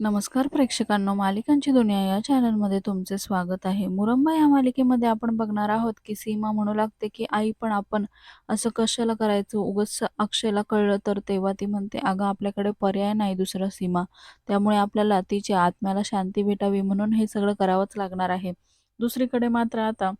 नमस्कार प्रेक्षकांनो, मालिकांची दुनिया या चॅनलमध्ये तुमचे स्वागत आहे. मुरंबा या मालिकेमध्ये आपण बघणार आहोत की सीमा म्हणू लागते की आई पण आपण असं कशाला करायचं उगस अक्षयला कळलं तर तेव्हा ती म्हणते अगं आपल्याकडे पर्याय नाही दुसरा सीमा त्यामुळे आपल्याला तिच्या आत्म्याला शांती भेटावी म्हणून हे सगळं करावंच लागणार आहे. दुसरीकडे मात्र आता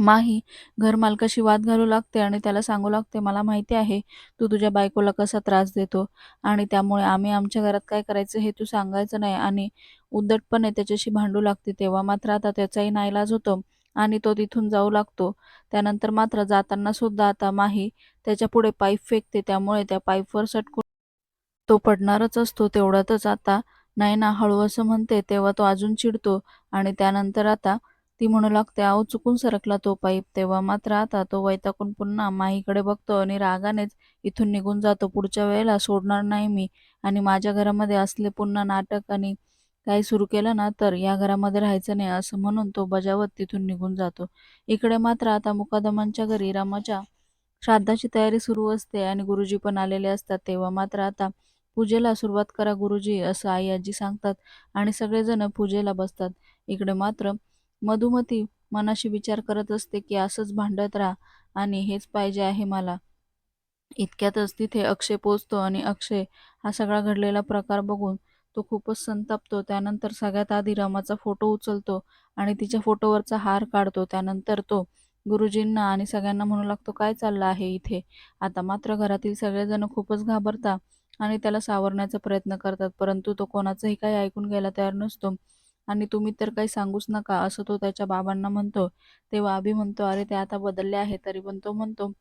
माही घरमालकाशी वाद घालू लागते आणि त्याला सांगू लागते मला माहिती आहे तू तुझ्या बायकोला कसा त्रास देतो आणि त्यामुळे आम्ही आमच्या घरात काय करायचं हे तू सांगायचं नाही आणि उद्धटपणे त्याच्याशी भांडू लागते. तेव्हा मात्र आता त्याचाही नाईलाज होतो आणि तो तिथून जाऊ लागतो. त्यानंतर मात्र जाताना सुद्धा आता माही त्याच्या पुढे पाईप फेकते. त्यामुळे त्या पाईपवर सटकून तो पडणारच असतो. तेवढ्यातच आता नाही ना हळू असं म्हणते तेव्हा तो अजून चिडतो आणि त्यानंतर आता ती म्हणू लागते अहो चुकून सरकला तो पाईप तेव्हा. मात्र आता तो वैतागून पुन्हा माहीकडे बघतो आणि रागानेच इथून निघून जातो. पुढच्या वेळेला सोडणार नाही मी. आणि माझ्या घरामध्ये असले पुन्हा नाटक आणि काही सुरू केलं ना तर या घरामध्ये राहायचं नाही असं म्हणून तो बजावत तिथून निघून जातो. इकडे मात्र आता मुकादमांच्या घरी रामाच्या श्राद्धाची तयारी सुरू असते आणि गुरुजी पण आलेले असतात. तेव्हा मात्र आता पूजेला सुरुवात करा गुरुजी असं आई आजी सांगतात आणि सगळेजण पूजेला बसतात. इकडे मात्र मधुमती मनाशी विचार करत असते की असंच भांडत राहा आणि हेच पाहिजे आहे मला. इतक्यातच तिथे अक्षय पोचतो आणि अक्षय हा सगळा घडलेला प्रकार बघून तो खूपच संतापतो. त्यानंतर सगळ्यात आधी रमाचा फोटो उचलतो आणि तिच्या फोटोवरचा हार काढतो. त्यानंतर तो गुरुजींना आणि सगळ्यांना म्हणू लागतो काय चाललं आहे इथे? आता मात्र घरातील सगळेजण खूपच घाबरतात आणि त्याला सावरण्याचा प्रयत्न करतात. परंतु तो कोणाचंही काही ऐकून घ्यायला तयार नसतो. आणि तुम्ही तर काही सांगूच नका असं तो त्याच्या बाबांना म्हणतो. तेव्हा अभि म्हणतो अरे ते आता बदलले आहे तरी पण तो म्हणतो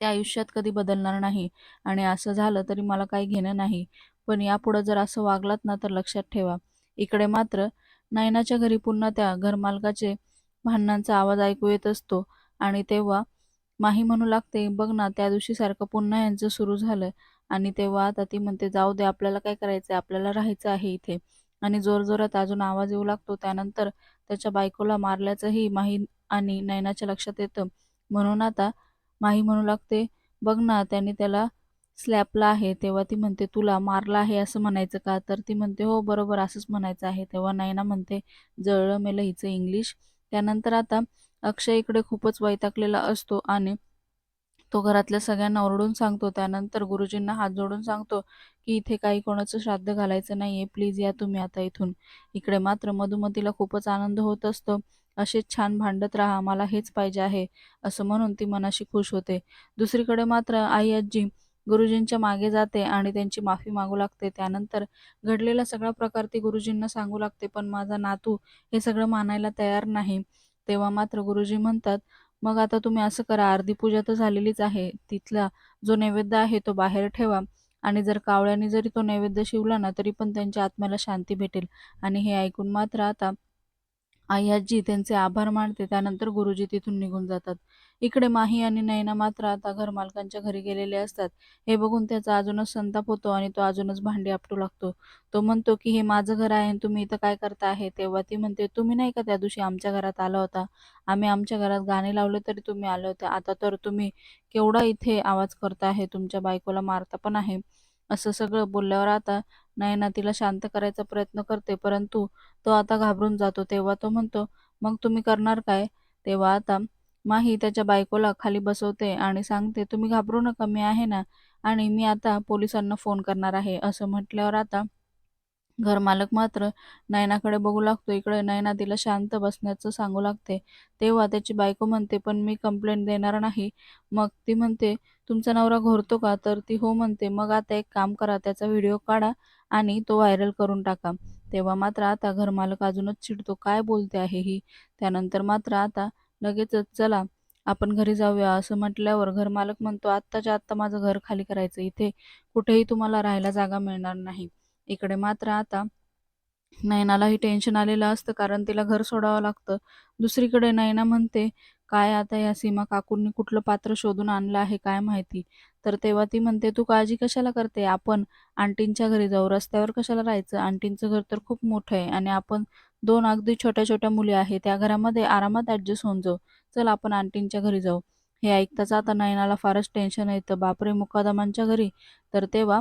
ते आयुष्यात कधी बदलणार नाही आणि असं झालं तरी मला काही घेणं नाही. पण यापुढं जर असं वागलात ना तर लक्षात ठेवा. इकडे मात्र नयनाच्या घरी पुन्हा त्या घरमालकाचे भांडणांचा आवाज ऐकू येत असतो आणि तेव्हा माही म्हणू लागते बघ ना त्या दिवशी सारखं पुन्हा यांचं सुरू झालं आणि तेव्हा आता ती म्हणते जाऊ दे आपल्याला काय करायचं आपल्याला राहायचं आहे इथे. आणि जोरजोरात अजून आवाज येऊ लागतो. त्यानंतर त्याच्या बायकोला मारल्याचंही माही आणि नयनाच्या लक्षात येतं. म्हणून आता माही म्हणू लागते बघ ना त्याने त्याला स्लॅपला आहे. तेव्हा ती म्हणते तुला मारला आहे असं म्हणायचं का? तर ती म्हणते हो बरोबर असंच म्हणायचं आहे. तेव्हा नयना म्हणते जळलं मेलं हिचं इंग्लिश. त्यानंतर आता अक्षय इकडे खूपच वैतागलेला असतो आणि तो घरातल्या सगळ्यांना ओरडून सांगतो. त्यानंतर गुरुजींना हात जोडून सांगतो की इथे काही कोणाचं श्राद्ध घालायचं नाहीये. प्लीज या तुम्ही आता इथून. इकडे मात्र मधुमतीला खूपच आनंद होत असतो. असेच छान भांडत राहा. मला हेच पाहिजे आहे. असं म्हणून ती मनाशी खुश होते. दुसरीकडे मात्र आई आजी गुरुजींच्या मागे जाते आणि त्यांची माफी मागू लागते. त्यानंतर घडलेला सगळा प्रकार ती गुरुजींना सांगू लागते. पण माझा नातू हे सगळं मानायला तयार नाही. तेव्हा मात्र गुरुजी म्हणतात मग आता तुम्ही असं करा अर्धी पूजा तर झालेलीच आहे. तिथला जो नैवेद्य आहे तो बाहेर ठेवा आणि जर कावळ्याने जरी तो नैवेद्य शिवला ना तरी पण त्यांच्या आत्म्याला शांती भेटेल. आणि हे ऐकून मात्र आता आई आजी त्यांचे आभार मानते. त्यानंतर गुरुजी तिथून निघून जातात. इकडे माही आणि नयना मात्र आता घरमालकांच्या घरी गेलेले असतात. हे बघून त्याचा अजूनच संताप होतो आणि तो अजूनच भांडी आपटू लागतो. तो म्हणतो की हे माझं घर आहे आणि तुम्ही इथं काय करता आहे? तेव्हा ती म्हणते तुम्ही नाही का त्या दिवशी आमच्या घरात आला होता? आम्ही आमच्या घरात गाणे लावले तरी तुम्ही आले होते. आता तर तुम्ही केवढा इथे आवाज करता आहे. तुमच्या बायकोला मारता पण आहे. असं सगळं बोलल्यावर आता नयना तिला शांत करायचा प्रयत्न करते परंतु तो आता घाबरून जातो. तेव्हा तो म्हणतो मग तुम्ही करणार काय? तेव्हा आता माही त्याच्या बायकोला खाली बसवते आणि सांगते तुम्ही घाबरू नका मी आहे ना आणि मी आता पोलिसांना फोन करणार आहे. असं म्हटल्यावर आता घरमालक मात्र नयनाकडे बघू लागतो. इकडे नयना तिला शांत बसण्याचं सांगू लागते. तेव्हा त्याची बायको म्हणते पण मी कंप्लेंट देणार नाही. मग ती म्हणते तुमचा नवरा घोरतो का? तर ती हो म्हणते मग आता एक काम करा त्याचा व्हिडिओ काढा आणि तो व्हायरल करून टाका. तेव्हा मात्र आता घरमालक अजूनच चिडतो. काय बोलते आहे ही? त्यानंतर मात्र आता लगेचच चला आपण घरी जाऊया. असं म्हटल्यावर घरमालक म्हणतो आत्ताच्या आत्ता माझं घर खाली करायचं. इथे कुठेही तुम्हाला राहायला जागा मिळणार नाही. इकडे मात्र आता नयनालाही टेन्शन आलेलं असतं कारण तिला घर सोडावं लागतं. दुसरीकडे नयना म्हणते काय आता या सीमा काकूंनी कुठलं पात्र शोधून आणलं आहे काय माहिती? तर तेव्हा ती म्हणते तू काळजी कशाला करते? आपण आंटींच्या घरी जाऊ. रस्त्यावर कशाला राहायचं? आंटींचं घर तर खूप मोठं आहे आणि आपण दोन अगदी छोट्या छोट्या मुली आहे. त्या घरामध्ये आरामात ऍडजस्ट होऊन जाऊ. चल आपण आंटींच्या घरी जाऊ. हे ऐकताच आता नयनाला फारच टेन्शन येतं. बापरे मुकादमांच्या घरी. तर तेव्हा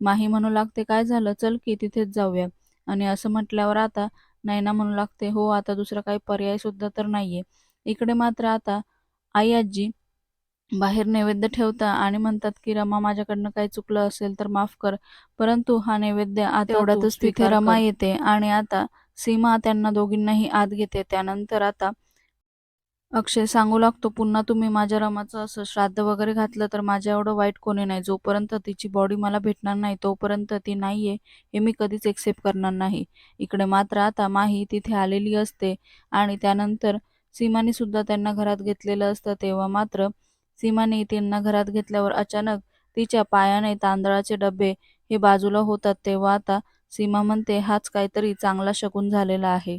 माही म्हणू लागते काय झालं? चल की तिथेच जाऊया. आणि असं म्हटल्यावर आता नैना म्हणू लागते हो आता दुसरा काही पर्याय सुद्धा तर नाहीये. इकडे मात्र आता आई आजी बाहेर नैवेद्य ठेवता आणि म्हणतात की रमा माझ्याकडनं काही चुकलं असेल तर माफ कर. परंतु हा नैवेद्य आता तेवढ्यातच तिथे रमा येते आणि आता सीमा त्यांना दोघींनाही आत घेते. त्यानंतर आता अक्षय सांगू लागतो पुन्हा तुम्ही माझ्या रमाचं असं श्राद्ध वगैरे घातलं तर माझ्या एवढं वाईट कोणी नाही. जोपर्यंत तिची बॉडी मला भेटणार नाही तोपर्यंत ती नाहीये हे मी कधीच एक्सेप्ट करणार नाही. इकडे मात्र आता माही तिथे आलेली असते आणि त्यानंतर सीमाने सुद्धा त्यांना घरात घेतलेलं असतं. तेव्हा मात्र सीमाने त्यांना घरात घेतल्यावर अचानक तिच्या पायाने तांदळाचे डबे हे बाजूला होतात. तेव्हा आता सीमा म्हणते हाच काहीतरी चांगला शकून झालेला आहे.